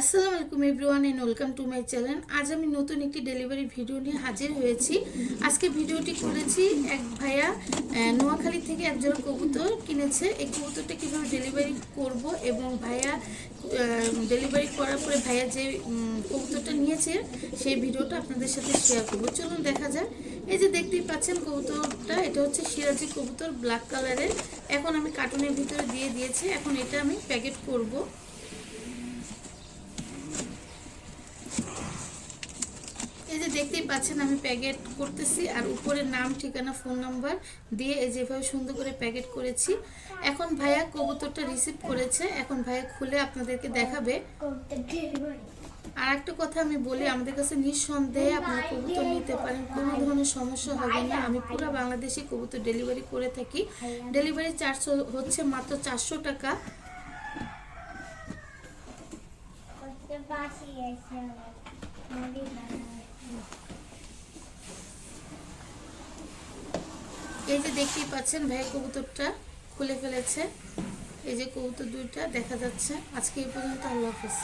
আসসালামু আলাইকুম everyone and welcome to my channel আজ আমি নতুন একটি ডেলিভারি ভিডিও নিয়ে হাজির হয়েছি। আজকে ভিডিওটি করেছি এক ভাইয়া নোয়াখালী থেকে একজন কবুতর কিনেছে। এই কবুতরটা কীভাবে ডেলিভারি করব এবং ভাইয়া ডেলিভারি করার পরে ভাইয়া যে কবুতরটা নিয়েছে, সেই ভিডিওটা আপনাদের সাথে শেয়ার করব। চলুন দেখা যাক। এই যে দেখতেই পাচ্ছেন কবুতরটা, এটা হচ্ছে সিরাজি কবুতর ব্ল্যাক কালারের এখন আমি কার্টুনের ভিতরে দিয়ে দিয়েছি। এখন এটা আমি প্যাকেট করব এই যে দেখতেই পাচ্ছেন আমি প্যাকেট করতেছি আর উপরে নাম, ঠিকানা ফোন নাম্বার দিয়ে যেভাবে সুন্দর করে প্যাকেট করেছি। এখন ভাইয়া কবুতরটা রিসিভ করেছে। এখন ভাইয়া খুলে আপনাদেরকে দেখাবে। আর একটা কথা আমি বলি, আমাদের কাছে নিঃসন্দেহে আপনারা কবুতর নিতে পারেন, কোনো ধরনের সমস্যা হবে না। আমি পুরো বাংলাদেশে কবুতর ডেলিভারি করে থাকি। ডেলিভারি চার্জ হচ্ছে মাত্র চারশো টাকা। এই যে দেখতেই পাচ্ছেন ভাই কবুতরটা খুলে ফেলেছে। এই যে কবুতর দুইটা দেখা যাচ্ছে। আজকে এই পর্যন্ত আল্লাহ হাফিজ।